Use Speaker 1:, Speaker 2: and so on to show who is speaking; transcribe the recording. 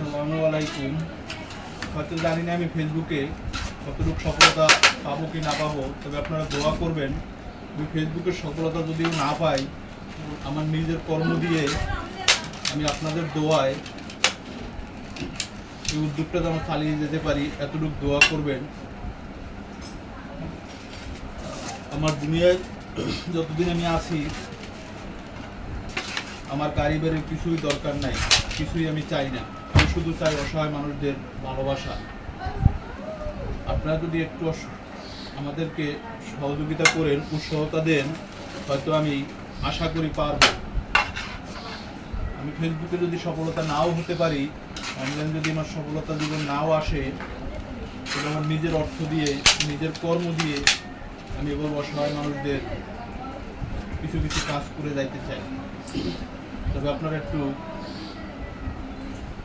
Speaker 1: আসসালামু আলাইকুম। হয়তো জানি না আমি ফেসবুকে কতটুকু সফলতা পাবো কি না পাবো, তবে আপনারা দোয়া করবেন, আমি ফেসবুকের সফলতা যদিও না পাই, আমার নিজের কর্ম দিয়ে আমি আপনাদের দোয়ায় এই উদ্যোগটা যেন চালিয়ে যেতে পারি, এতটুকু দোয়া করবেন। আমার দুনিয়ায় যতদিন আমি আছি, আমার কারিগরের কিছুই দরকার নাই, কিছুই আমি চাই না। শুধু চাই অসহায় মানুষদের ভালোবাসা, আপনারা যদি একটু আমাদেরকে সহযোগিতা করেন, উৎসাহতা দেন, হয়তো আমি আশা করি পারব। আমি ফেসবুকে যদি সফলতা নাও হতে পারি, অনলাইন যদি আমার সফলতা জীবন নাও আসে তবে আমার নিজের অর্থ দিয়ে, নিজের কর্ম দিয়ে আমি এবার অসহায় মানুষদের কিছু কিছু কাজ করে যাইতে চাই। তবে আপনারা একটু